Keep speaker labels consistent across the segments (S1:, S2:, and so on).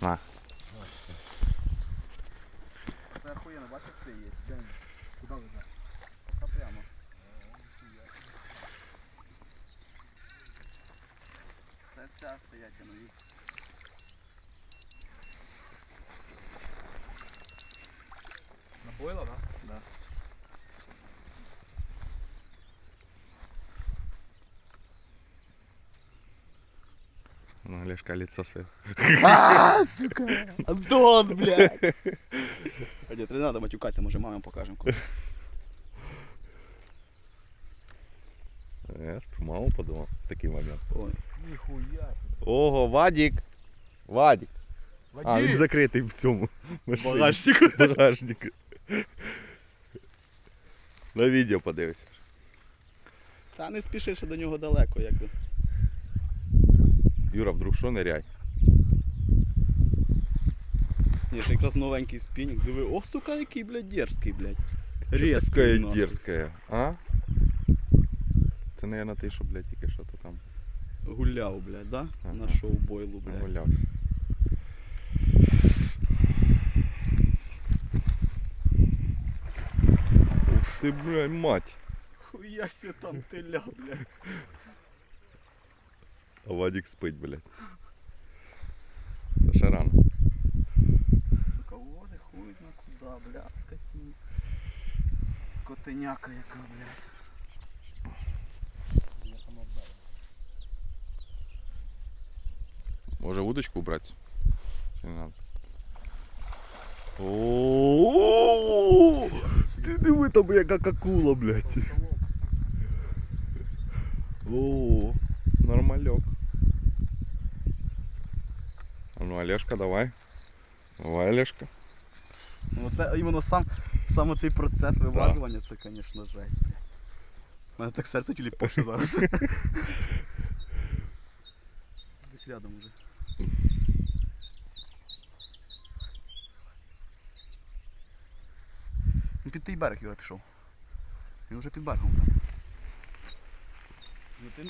S1: На.
S2: Це охуєнно, бачиш, це є. Де він? Куди видно? Пока прямо. Це ця стоять, ну їх.
S3: Набоїла, да?
S2: Да.
S1: Ну, Олежка, лицо своє.
S2: А, сука! Антон, блядь! А нет, не надо матюкаться, може мамі покажемо.
S1: Я про маму подумав в такий момент.
S2: Ой.
S3: Ніхуя.
S1: Ого, Вадік! Вадік! А, він закритий в цьому машині.
S2: Багажчик.
S1: Багажник. На відео подивися.
S2: Та не спіши, що до нього далеко, якби.
S1: Юра, вдруг що ныряй?
S2: Ні, це якраз новенький спінінг. Диви, ох, сука, який, блядь, дерзкий, блядь. Резкий, нахуй.
S1: дерзкая, а? Це, наверное, ти, що, блядь, тільки що то там
S2: Гуляв, блядь, да?
S1: Ага.
S2: На шоу бойлу, блядь.
S1: нагулявся. Ух ти, блядь, мать.
S2: Хуя себе там теля, блядь.
S1: Вадик спить, блядь. Це ще рано.
S2: Сука, води хуй зна куда, блядь, скотиня. Скотиняка яка, блядь.
S1: Може удочку брати? Чи не надо? О, Ти диви там яка акула, блядь. О, нормальок. А ну, Олежка, давай. Давай, Олежка.
S2: Ну це іменно сам, саме цей процес виважування, це, звісно, жесть, блядь. У мене так серце тіліпоше зараз. Десь рядом уже. Він під той берег Юра пішов. Він вже під берегом там. Ну ти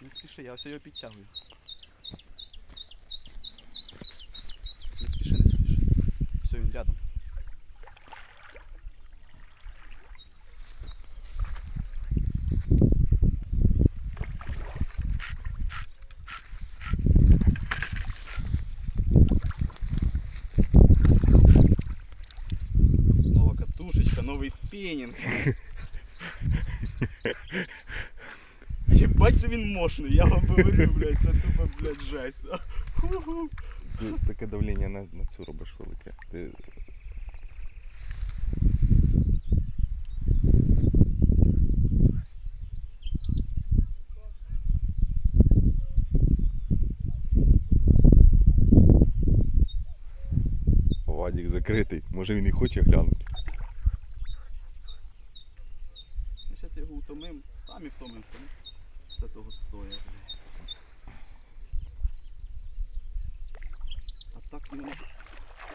S2: не, не спіши, я ось його підтягую. Не спіши, не спіши. Все, він рядом. Нова катушечка, новий спінінг. Єбать, він мощний, я вам говорю, блядь, це тупо, блядь, жесть. Ху-ху.
S1: Ти таке давлення на, на цю робиш велике. Ти... Вадик закритий. Може він і хоче глянути.
S2: Ми зараз його утомимо, самі втомимося. ну. Це того стоя, блядь. А так іменно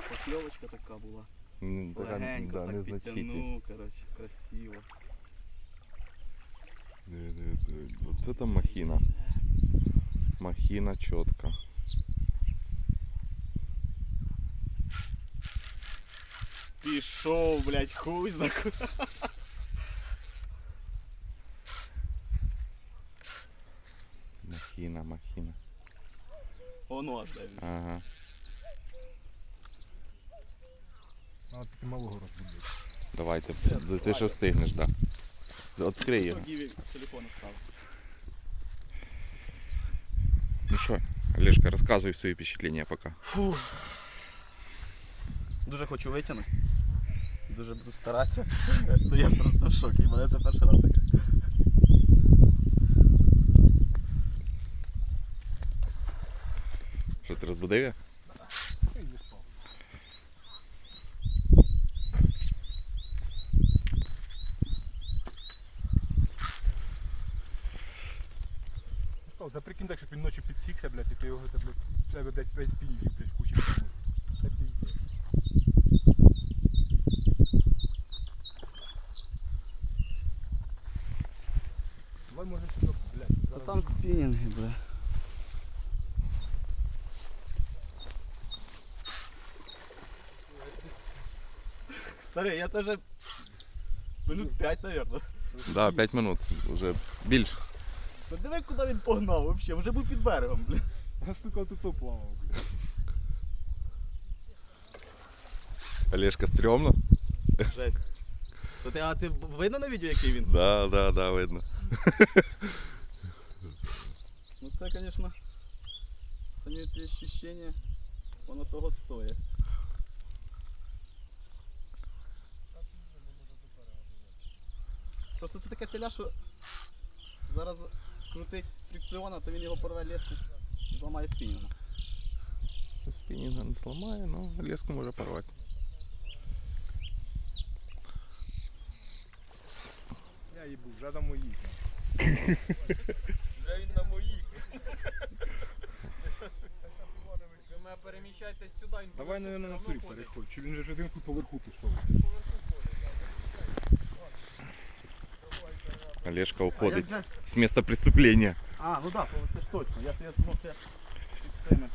S2: покльовочка така була.
S1: М, Така
S2: Легенько
S1: да,
S2: так
S1: незначительна.
S2: підтягнув, коротше, красиво.
S1: Диви, диви, диви. Оце там махіна. Махіна чітка.
S2: Пішов, блядь, хуй за ку- Воно, де.
S1: Ага.
S3: Надо таки малого розбудити.
S1: Давайте. Ти, ти що встигнеш, так. Да. Відкрий його.
S2: Телефон став.
S1: Ну що, Олежка, розказуй свої впечатлення поки.
S2: Фу. Дуже хочу витягнути. Дуже буду старатися. Ну я просто в шокі, мене це перший раз таке.
S1: Ти розбудив?
S3: Та прикинь так, щоб він ночі підсікся, блядь, і ти його, та, блядь, тебе, блядь, 5 спінів, блядь, в кучі. Це пиздец. Давай може сюди, блядь.
S2: Та
S3: зараз
S2: там спінінги, бля. Старий, я теж минут 5, мабуть.
S1: Да, 5 минут. Уже більше.
S2: Диви, куди він погнав взагалі, вже був під берегом, блін.
S3: Я, сука, тут то плавав, блядь.
S1: Олежка стрьомно?
S2: Жесть. То ти, а ти видно на відео, який він?
S1: Да, да, да, видно.
S2: Ну це, звісно, самі ці ощущення, воно того стоїть. Просто це таке теля, що зараз скрутить фрикціон, а то він його порве леску і зламає спінінг.
S1: Спінінга не зламає, але леску може порвати.
S3: Я їбу, вже на моїх.
S4: Вже він на моїх. Ви мене переміщайтесь сюди. він
S3: Давай,
S4: поверху
S3: наверное, на
S4: все одно ходить.
S3: переходь. Чи він вже ж один хуй поверху пішов?
S1: Олежка
S2: А як
S1: уходить
S2: же?
S1: з місця преступлення.
S2: А, ну так, да, це ж точно. Я, я думав, що я під цими.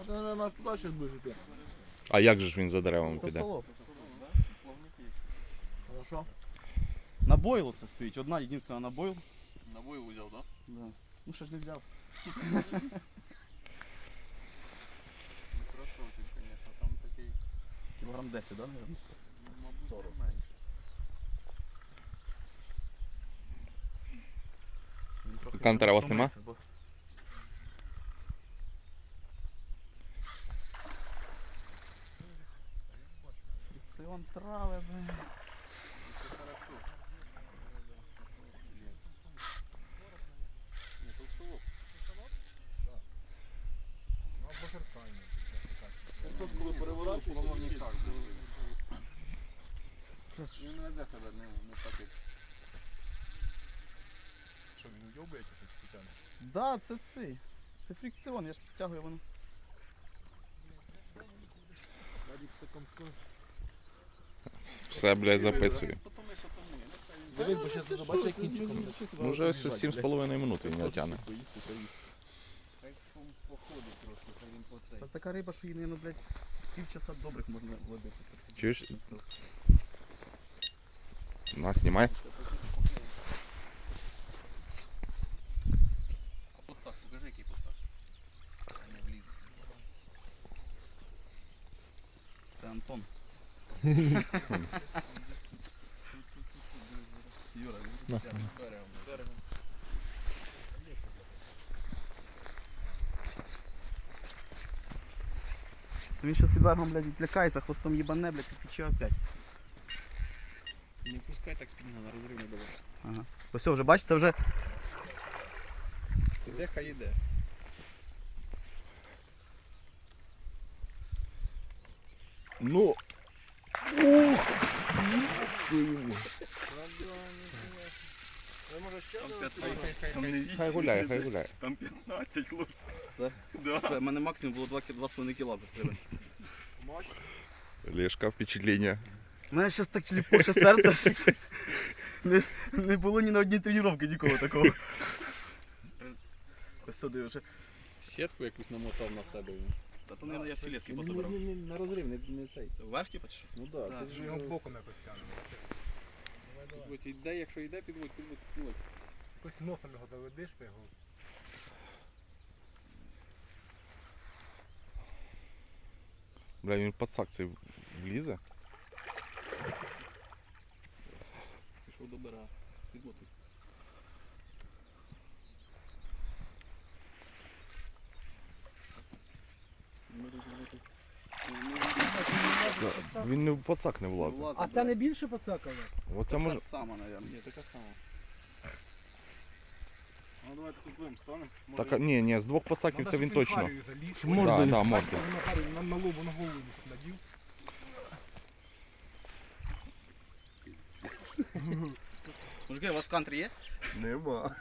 S4: А ти на нас туди щось будеш йти.
S1: А як же ж він за деревами
S2: Та
S1: піде?
S2: столов.
S4: Хорошо.
S2: На бойл це стоїть, одна єдинственна на бойл.
S4: На бой взяв, так?
S2: Да. Ну що ж не взяв. Кілограм 10, да,
S4: ну, мабуть,
S2: 40.
S4: менше.
S1: Кантера у вас нема?
S2: Фрикціон трави, блин.
S4: Це хорошо. Ні, то село.
S3: Ну, або зеркально.
S4: Тут коли переворачуєш, воно ніяк. Він не йде себе, не, не так як.
S3: Що, він уйобується щось спеціально?
S2: Да, це цей. Це фрикціон, я ж підтягую воно.
S1: Все, блядь, записую.
S4: Ну,
S2: Дивись, бо щас побачиш, як кінчиком.
S1: Ну вже ось 7,5 минут він його тягне.
S2: Та така риба, що її, ну, блядь, з півчаса добрих можна водити.
S1: Чуєш? На, знімай.
S4: А подсак, покажи, який подсак. Не вліз.
S2: Це Антон. Юра, він тут
S4: Берегом. Берегом.
S2: То він щас під берегом, блядь, злякається, хвостом їбане, блядь, і тече опять.
S4: Не пускай так спінга на розрив не давай.
S2: Ага. Ось все, вже бачиш, вже
S4: Іде, хай іде.
S1: Ну. Хай гуляє, хай гуляє.
S4: Там 15 луц.
S2: Да?
S4: Да.
S2: У мене максимум було 2,5 кг.
S1: Олежка, впечатлення.
S2: У мене зараз так чіліпоше серце. що Не, не було ні на одній тренувці нікого такого. Ось сюди вже.
S4: Сітку якусь намотав на себе.
S2: Та то, мабуть, я всі ліски
S4: Не,
S2: пособирав.
S4: не, не, на розрив, не, не цей.
S2: Це вверх, типу, чи що?
S4: Ну да,
S2: Да,
S4: ти ж
S3: його боком якось тягне.
S4: підводь, іде, якщо йде, підводь, підводь, підводь.
S3: Якось носом його заведеш, ти його.
S1: Бля, він під сак цей влізе.
S4: Пішов до бера. Підмотуйся.
S1: Він не в пацак не влазить.
S5: А це не більше поцакало?
S1: Оце може.
S2: Сама, мабуть.
S4: Ні, така сама. Ну давайте тут будемо станемо.
S1: Так, а- ні, ні, з двох пацаків це він точно.
S3: Можна
S1: Да, да, морди.
S3: На, на лобу, на голову щоб надів.
S2: Мужики, у вас кантри є?
S1: Нема.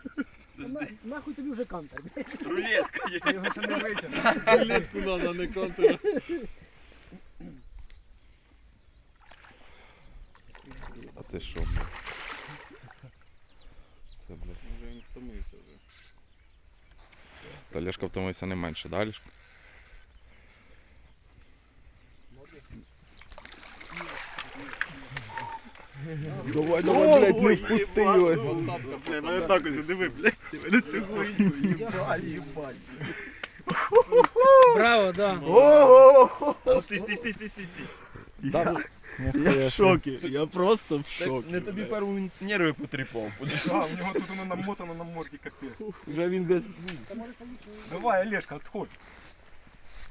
S5: На, нахуй тобі вже кантер.
S4: Рулетка є.
S3: Його ще не витягнув.
S4: Рулетку надо, не контр.
S1: А ти що, блядь? Це, блядь.
S4: Вже він втомився вже.
S1: Та Лешка втомився не менше, да, Олежка? Давай, давай, блядь, не впусти його.
S2: Бля, мене так ось, диви, блядь. Ти мене цю хуйню, їбать, їбать.
S5: Браво, да.
S2: Ого!
S4: Стій, стій, стій, стій, стій, стій.
S1: Та,
S2: Я в шокі, я просто в шокі.
S4: Не тобі перший нерви потріпав.
S3: А, у нього тут воно намотано на морді капець.
S4: Вже він десь.
S3: Давай, Олежка, відходь.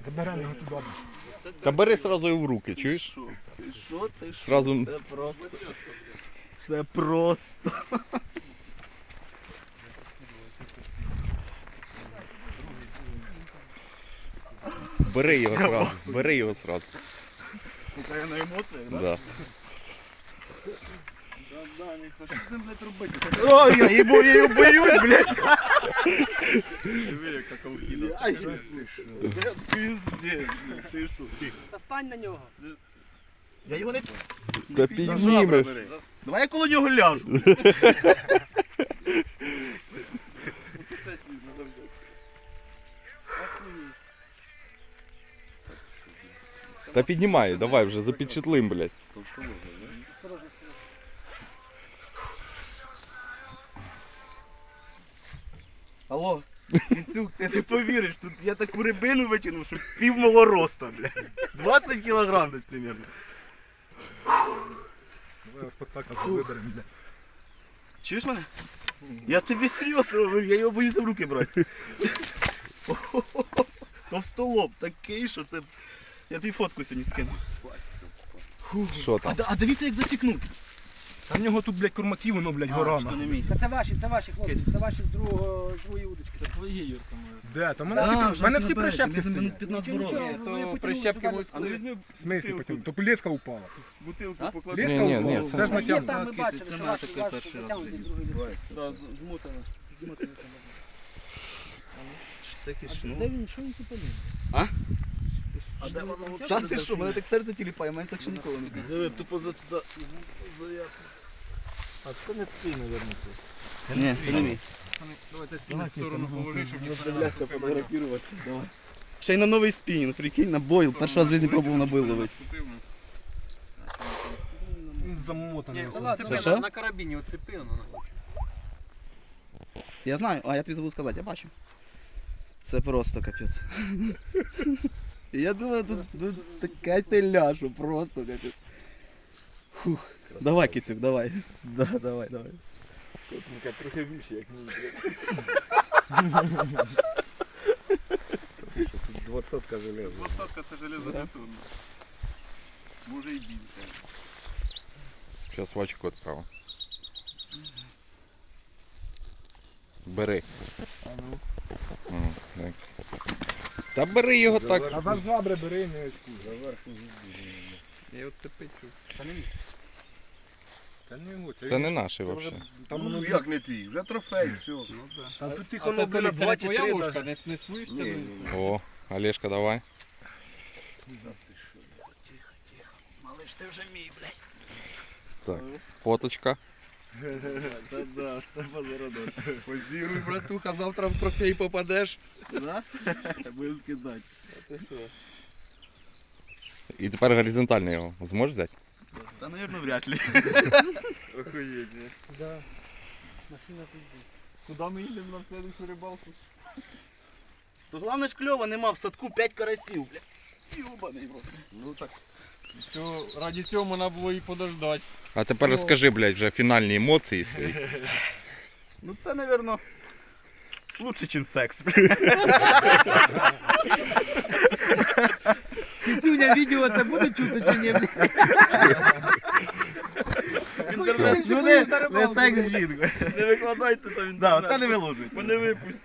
S3: Заберемо його туди.
S1: та бери сразу його в руки, чуєш?
S2: Що? Ти що, ти що?
S1: Сразу
S2: Це просто. Це просто.
S1: бери його сразу, бери його сразу.
S2: Поки я на емоціях, да?
S1: Да.
S2: Що з ним, блядь, робити? Ой, я їбу, я його боюсь, блядь.
S4: Диви, яка колхіда.
S2: Ай, Це пиздец, ти що? Ти.
S5: Та стань на нього.
S2: Я його не...
S1: Та піднімеш.
S2: Давай я коло нього ляжу.
S1: Та піднімай, давай вже запечатлим, блядь.
S5: Осторожно, осторожно.
S2: Алло, Кінцюк, ти не повіриш, тут я таку рибину витягнув, що пів мого роста, блядь. 20 кілограм десь примерно.
S3: Ось подсака виберемо, бля.
S2: Чуєш мене? Я тобі серйозно говорю, я його боюся в руки брати. Товстолоб такий, що це. Я тобі фотку сьогодні скину.
S1: Що
S2: А,
S1: там?
S2: д- а дивіться, як затікнув.
S3: Та в нього тут, блядь, курмаків, воно, блядь,
S2: А,
S3: гора.
S2: що
S3: нахуй.
S2: не мій.
S5: Та це ваші, це ваші хлопці, це ваші з другого, з другої удочки. Це твої, Юрка,
S3: Де? Та в мене
S2: А,
S3: всі, в мене
S2: всі
S3: прищепки стоять.
S2: 15
S5: Нічого,
S2: боролися.
S4: То прищепки будуть
S2: А ну візьми
S3: В смислі потім? То леска упала.
S4: бутилку
S5: А?
S4: поклади.
S3: Леска
S1: Ні, ні,
S3: упала.
S1: ні, це
S3: ж натягнуто.
S5: там ми
S2: Так,
S5: бачили,
S2: це
S5: що ваші,
S2: таке
S5: ваші
S2: перший раз
S5: затягнуті з
S2: дивлюсь.
S5: другої ліски.
S2: Да, з- змотано.
S5: Змотані.
S2: Це якийсь
S5: А
S2: шнур.
S5: Де він, що він тупанув?
S2: А?
S5: А де воно
S2: Та ти що, мене так серце тіліпає, мене так ще ніколи не було.
S4: Тупо за... за... А це не твій, мабуть, це.
S2: Ні, це не мій.
S4: Давайте спільну сторону положи, щоб ніхто не наступив.
S2: Давай. Ще й на новий спінінг, прикинь, на бойл. Перший раз в житті пробував на бойл ловити.
S4: Ну.
S3: Він замотаний.
S5: Та
S2: Це що?
S4: На карабіні оцепи, воно на
S2: Я знаю, а я тобі забув сказати, я бачу. Це просто капець. Я думаю, тут, тут така теля, що просто капець. Фух. Давай, кицюк, давай. Да, давай, давай.
S3: Трохи більше, як мій. Тут двадцатка железа.
S4: Двадцатка це железобетонна. Може і більше.
S1: Зараз вачку відправив. Бери. М, так. Та бери його так.
S3: А за жабри бери, не очкуй. За верху
S4: Я оцепить.
S5: Це не мій.
S3: Це не його,
S1: Це не наше взагалі.
S3: Там воно
S2: як не твій? Вже трофей, все.
S4: Ну да.
S3: Там тут
S4: Толік,
S3: два
S4: це
S3: чи
S4: твоя ложка, не, не не-
S2: ні.
S1: О, Олежка, давай.
S2: Малиш, ти вже мій, блядь.
S1: Так, фоточка.
S2: Та да, це позарадок.
S4: Позіруй, братуха, завтра в трофей попадеш.
S2: Да? Будемо скидати.
S1: І тепер горизонтально його зможеш взяти?
S2: Та, наверное, вряд ли.
S4: Охуєть, ні.
S5: Да. Машина тут.
S4: Куди ми їдемо на следующу рибалку?
S2: То головне ж кльово, нема в садку 5 карасів, блядь. Йобаний в рот.
S4: Ну так. Цього, раді цього можна було і подождати.
S1: А тепер розкажи, блядь, вже фінальні емоції свої.
S2: Ну це, наверно, лучше, ніж секс.
S5: Кітюня, відео це буде чути чи ні?
S2: Ну не, не секс з жінкою.
S4: Не викладайте там
S2: Да, це не виложить.
S4: Вони випустять.